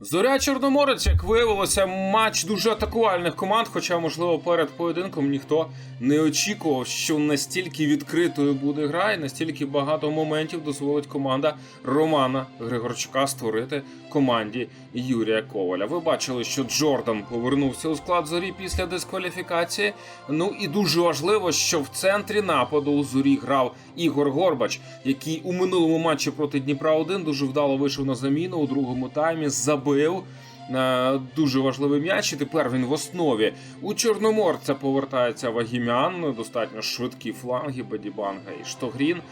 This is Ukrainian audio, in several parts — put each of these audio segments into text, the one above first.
Зоря Чорноморець, як виявилося, матч дуже атакувальних команд. Хоча, можливо, перед поєдинком ніхто не очікував, що настільки відкритою буде гра, і настільки багато моментів дозволить команда Романа Григорчука створити команді Юрія Коваля. Ви бачили, що Джордан повернувся у склад зорі після дискваліфікації. Ну і дуже важливо, що в центрі нападу у зорі грав Ігор Горбач, який у минулому матчі проти Дніпра 1 дуже вдало вийшов на заміну у другому таймі. Забив е, дуже важливий м'яч. І тепер він в основі. У Чорноморця повертається Вагімян, достатньо швидкі фланги, Бадібанга і Штогрін.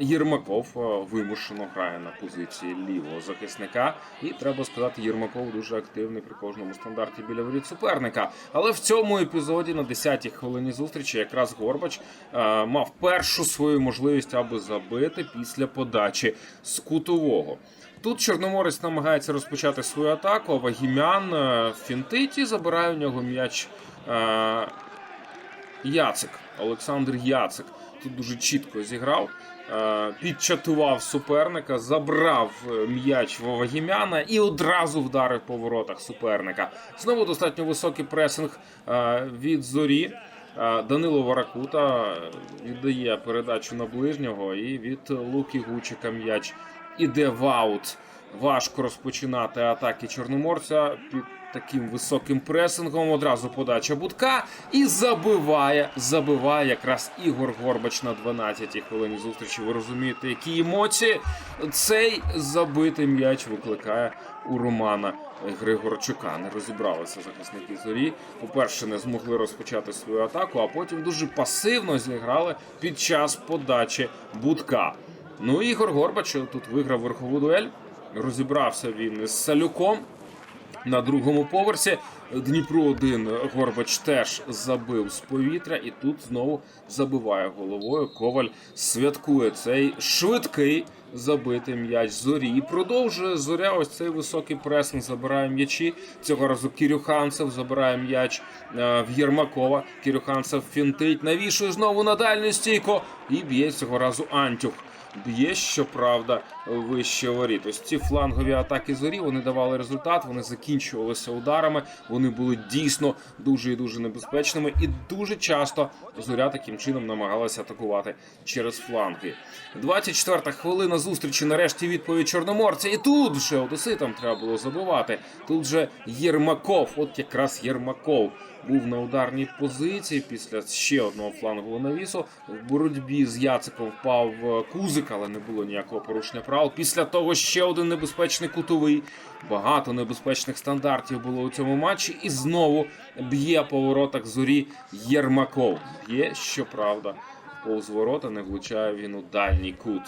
Єрмаков вимушено грає на позиції лівого захисника. І треба сказати, Єрмаков дуже активний при кожному стандарті біля воріт суперника. Але в цьому епізоді на 10-й хвилині зустрічі якраз Горбач мав першу свою можливість, аби забити після подачі з кутового. Тут Чорноморець намагається розпочати свою атаку, а Вагімян е, фінтить і забирає у нього м'яч е, Яцик. Олександр Яцик. Тут дуже чітко зіграв. е, Підчатував суперника, забрав м'яч Вагімяна і одразу вдарив по воротах суперника. Знову достатньо високий пресинг від зорі. Данило Варакута віддає передачу на ближнього, і від Луки Гучика м'яч іде в аут. Важко розпочинати атаки Чорноморця під таким високим пресингом. Одразу подача будка і забиває. Забиває якраз Ігор Горбач на 12-й хвилині зустрічі. Ви розумієте, які емоції цей забитий м'яч викликає у Романа Григорчука. Не розібралися захисники зорі. По-перше, не змогли розпочати свою атаку, а потім дуже пасивно зіграли під час подачі будка. Ну Ігор Горбач тут виграв верхову дуель. Розібрався він із Салюком на другому поверсі. Дніпро 1 Горбач теж забив з повітря, і тут знову забиває головою. Коваль святкує цей швидкий забитий м'яч зорі. І продовжує зоря. Ось цей високий пресинг забирає м'ячі. Цього разу Кірюханцев забирає м'яч е, в Єрмакова. Кірюханцев фінтить, навішує знову на дальню стійку і б'є цього разу Антюх. Б'є, щоправда, вище воріт. Ось ці флангові атаки зорі вони давали результат, вони закінчувалися ударами. Вони були дійсно дуже і дуже небезпечними, і дуже часто зоря таким чином намагалася атакувати через фланги. 24-та хвилина зустрічі. Нарешті відповідь чорноморця. І тут вже одеситам треба було забивати. Тут же Єрмаков, от якраз Єрмаков. Був на ударній позиції після ще одного флангового навісу. В боротьбі з Яциком впав е, Кузик, але не було ніякого порушення правил. Після того ще один небезпечний кутовий. Багато небезпечних стандартів було у цьому матчі. І знову б'є по воротах зорі Єрмаков. Б'є, щоправда, повз ворота не влучає він у дальній кут.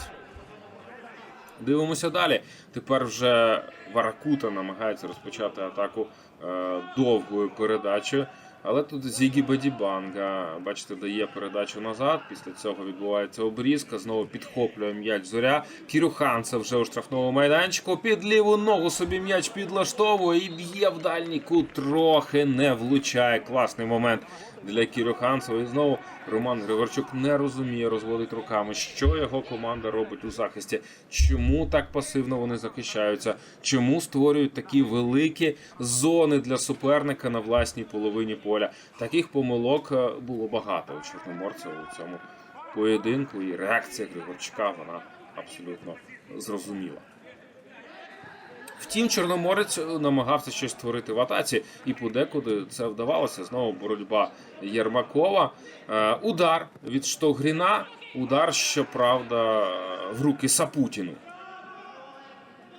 Дивимося далі. Тепер вже Варакута намагається розпочати атаку е, довгою передачею. Але тут Зігі Бадібанга, бачите, дає передачу назад. Після цього відбувається обрізка. Знову підхоплює м'яч зоря. Кірюханцев вже у штрафному майданчику. Під ліву ногу собі м'яч підлаштовує і б'є в дальній кут. Трохи не влучає. Класний момент для Кірюханцева. І знову Роман Григорчук не розуміє, розводить руками, що його команда робить у захисті, чому так пасивно вони захищаються, чому створюють такі великі зони для суперника на власній половині поля. Таких помилок е, було багато у Чорноморця у цьому поєдинку, і реакція Григорчука вона абсолютно зрозуміла. Втім, Чорноморець намагався щось створити в атаці, і подекуди це вдавалося. Знову боротьба Єрмакова. Е, удар від Штогріна. Удар, щоправда, в руки Сапутіну.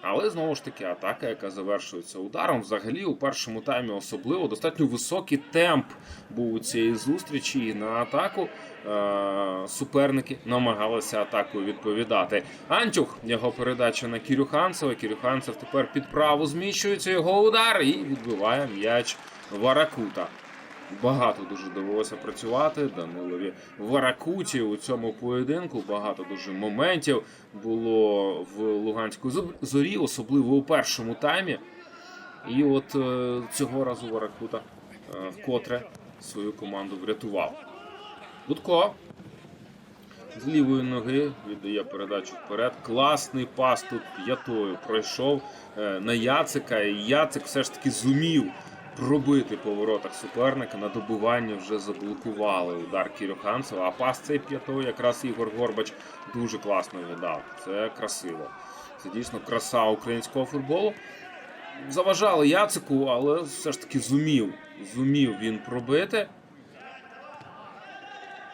Але знову ж таки атака, яка завершується ударом. Взагалі у першому таймі особливо достатньо високий темп був у цієї зустрічі. І на атаку е- суперники намагалися атакою відповідати. Антюх його передача на Кірюханцева. Кірюханцев тепер під праву зміщується його удар і відбиває м'яч Варакута. Багато дуже довелося працювати Данилові Варакуті у цьому поєдинку. Багато дуже моментів було в Луганську зорі, особливо у першому таймі. І от е, цього разу Варакута е, вкотре свою команду врятував. Будко. з лівої ноги віддає передачу вперед. Класний пас тут п'ятою пройшов е, на Яцика. І Яцик все ж таки зумів пробити по воротах суперника. На добивання вже заблокували удар Кірю Ханцева. А пас цей п'ятою якраз Ігор Горбач дуже класно віддав. Це красиво. Це дійсно краса українського футболу. Заважали Яцику, але все ж таки зумів. Зумів він пробити.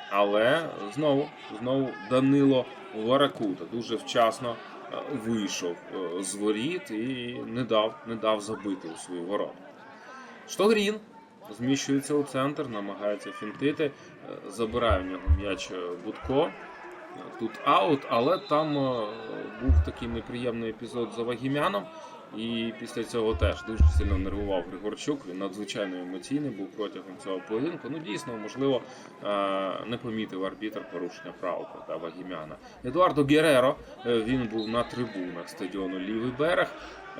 Але знову, знову Данило Варакута дуже вчасно е, вийшов е, з воріт і не дав, не дав забити у свої ворота. Штогрін зміщується у центр, намагається фінтити, е, забирає в нього м'яч Будко. Е, Тут аут, але там е, був такий неприємний епізод за Вагімяном. І після цього теж дуже сильно нервував Григорчук. Він надзвичайно емоційний був протягом цього поєдинку. Ну дійсно, можливо, не помітив арбітр порушення правил проти Вагімяна. Едуардо Гереро він був на трибунах стадіону Лівий берег.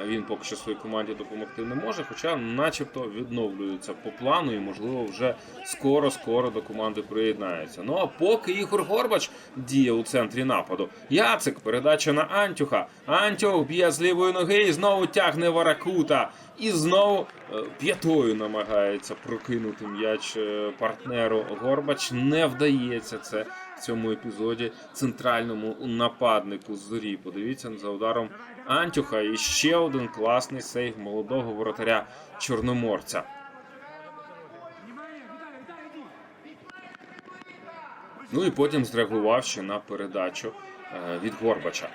Він поки що своїй команді допомогти не може, хоча, начебто, відновлюється по плану і, можливо, вже скоро-скоро до команди приєднається. Ну а поки Ігор Горбач діє у центрі нападу. Яцик, передача на Антюха. Антюх б'є з лівої ноги і знову тягне Варакута. І знову е, п'ятою намагається прокинути м'яч е, партнеру. Горбач не вдається це в цьому епізоді центральному нападнику зорі. Подивіться за ударом Антюха. І ще один класний сейв молодого воротаря Чорноморця. Ну і потім зреагував ще на передачу е, від Горбача.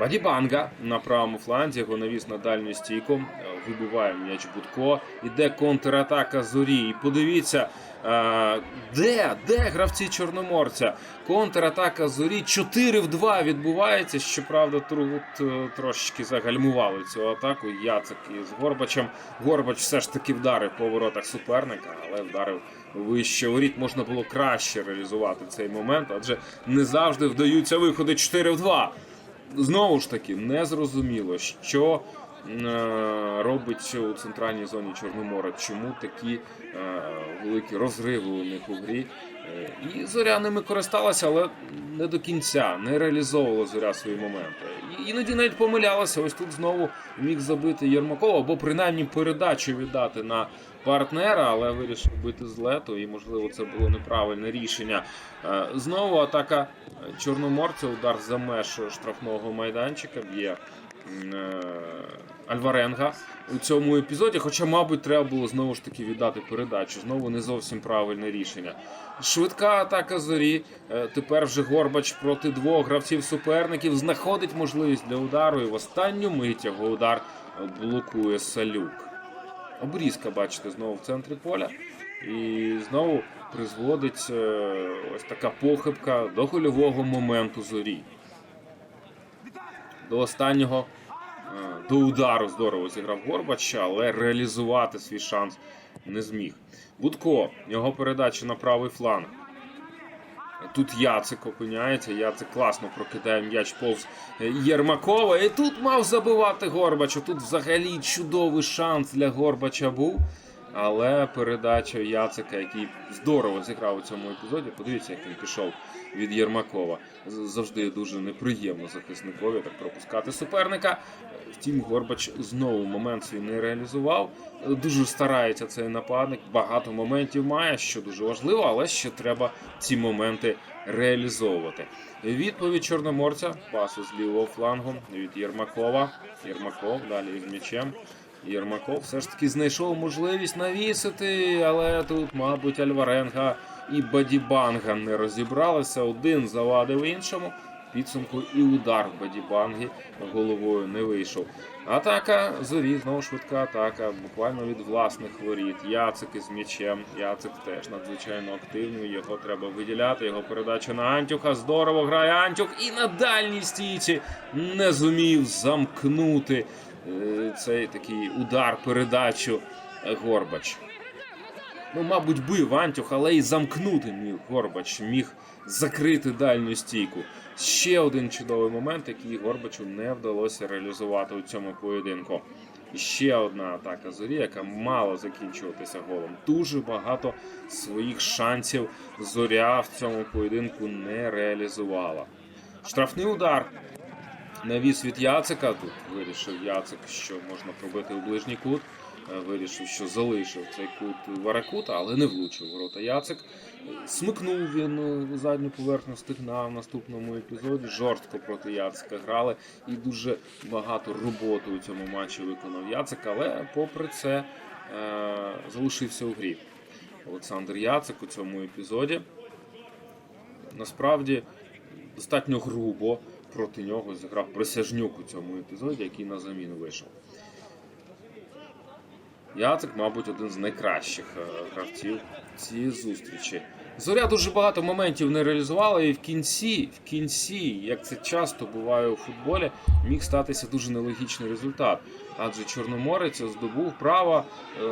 Бадібанга на правому фланзі, його навіс на дальню стійку, вибиває м'яч Будко, іде контратака зорі. І подивіться, е, де, де гравці Чорноморця? Контратака зорі 4 в 2 відбувається. Щоправда, тут е, трошечки загальмували цю атаку. Яцик із Горбачем. Горбач все ж таки вдарив по воротах суперника, але вдарив вище воріт. Можна було краще реалізувати цей момент, адже не завжди вдаються виходи 4 в 2 знову ж таки незрозуміло, що е, робить у центральній зоні Чорномора, чому такі е, великі розриви у них у грі. Е, І зоря ними користалася, але не до кінця не реалізовувала зоря свої моменти. І іноді навіть помилялася. Ось тут знову міг забити Єрмакова, або принаймні передачу віддати на партнера, але вирішив бити з лету, і можливо це було неправильне рішення. Е, Знову атака Чорноморця, удар за меж штрафного майданчика б'є е, Альваренга у цьому епізоді. Хоча, мабуть, треба було знову ж таки віддати передачу. Знову не зовсім правильне рішення. Швидка атака зорі. Е, Тепер вже Горбач проти двох гравців суперників знаходить можливість для удару. І в останню мить його удар е, блокує Салюк. Обрізка, бачите, знову в центрі поля. І знову призводить е, ось така похибка до гольового моменту зорі. До останнього е, до удару здорово зіграв Горбач, але реалізувати свій шанс не зміг. Будко, його передача на правий фланг. Тут Яцик опиняється. Яцик класно прокидає м'яч повз Єрмакова. І тут мав забивати Горбача. Тут взагалі чудовий шанс для Горбача був. Але передача Яцика, який здорово зіграв у цьому епізоді, подивіться, як він пішов від Єрмакова. Завжди дуже неприємно захисникові так пропускати суперника. Втім, Горбач знову момент свій не реалізував. Дуже старається цей нападник. Багато моментів має, що дуже важливо, але ще треба ці моменти реалізовувати. Відповідь Чорноморця, пасу з лівого флангу від Єрмакова. Єрмаков далі з м'ячем. Єрмаков все ж таки знайшов можливість навісити, але тут, мабуть, Альваренга і Бадібанга не розібралися. Один завадив іншому. Підсумку і удар Бадібанги головою не вийшов. Атака зорі, знову швидка атака, буквально від власних воріт. Яцик із м'ячем. Яцик теж надзвичайно активний. Його треба виділяти. Його передача на Антюха. Здорово грає Антюх і на дальній стійці не зумів замкнути е, цей такий удар, передачу Горбач. Ну, мабуть, бив Антюх, але і замкнути міг Горбач, міг закрити дальню стійку. Ще один чудовий момент, який Горбачу не вдалося реалізувати у цьому поєдинку. Ще одна атака зорі, яка мала закінчуватися голом. Дуже багато своїх шансів зоря в цьому поєдинку не реалізувала. Штрафний удар. Навіс від Яцика. Тут вирішив Яцик, що можна пробити у ближній кут. Е, Вирішив, що залишив цей кут Варакута, але не влучив ворота Яцик. Смикнув він е, задню поверхню стигна в наступному епізоді. Жорстко проти Яцика грали і дуже багато роботи у цьому матчі виконав Яцик, але попри це е, залишився у грі. Олександр Яцик у цьому епізоді. Насправді достатньо грубо проти нього зіграв Присяжнюк у цьому епізоді, який на заміну вийшов. Яцик, мабуть, один з найкращих е, гравців цієї зустрічі. Зоря дуже багато моментів не реалізувала, і в кінці, в кінці, як це часто буває у футболі, міг статися дуже нелогічний результат. Адже Чорноморець здобув право е,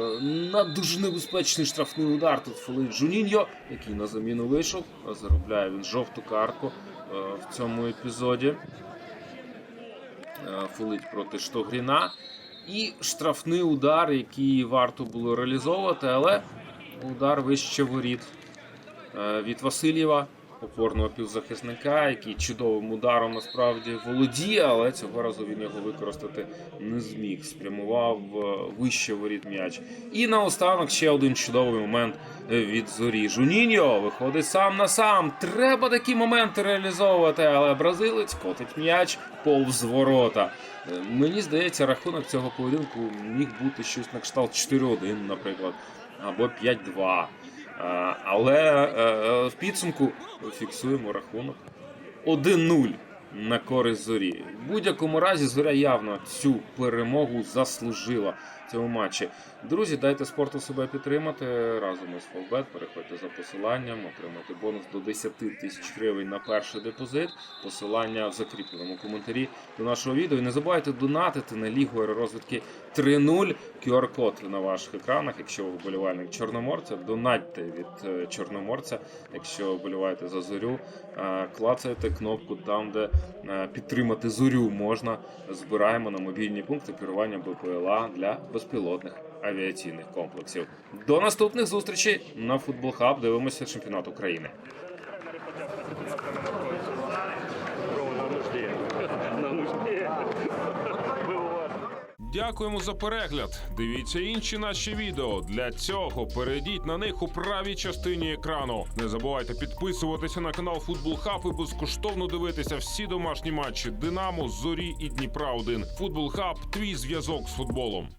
на дуже небезпечний штрафний удар. Тут фолить Жуніньо, який на заміну вийшов. Заробляє він жовту картку е, в цьому епізоді. Фолить проти Штогріна. І штрафний удар, який варто було реалізовувати, але удар вище воріт е, від Васильєва, опорного півзахисника, який чудовим ударом насправді володіє, але цього разу він його використати не зміг. Спрямував е, вище воріт м'яч. І наостанок ще один чудовий момент від зорі. Жуніньо виходить сам на сам. Треба такі моменти реалізовувати, але бразилець котить м'яч повз ворота. Е, Мені здається, рахунок цього поєдинку міг бути щось на кшталт 4-1, наприклад, або 5-2. Е, Але е, в підсумку фіксуємо рахунок 1-0 на користь зорі. В будь-якому разі зоря явно цю перемогу заслужила в цьому матчі. Друзі, дайте спорту себе підтримати разом із Фолбет. Переходьте за посиланням, отримайте бонус до 10 тисяч гривень на перший депозит. Посилання в закріпленому коментарі до нашого відео. І не забувайте донатити на лігу аеророзвідки 3.0. QR-код на ваших екранах. Якщо ви вболівальник Чорноморця, донатьте від е, Чорноморця. Якщо вболіваєте за зорю, е, клацайте кнопку там, де е, підтримати зорю можна. Збираємо на мобільні пункти керування БПЛА для безпілотних авіаційних комплексів. До наступних зустрічей на Футбол Хаб. Дивимося чемпіонат України. Дякуємо за перегляд. Дивіться інші наші відео. Для цього перейдіть на них у правій частині екрану. Не забувайте підписуватися на канал Футбол Хаб і безкоштовно дивитися всі домашні матчі Динамо, Зорі і Дніпра 1 Футбол Хаб твій зв'язок з футболом.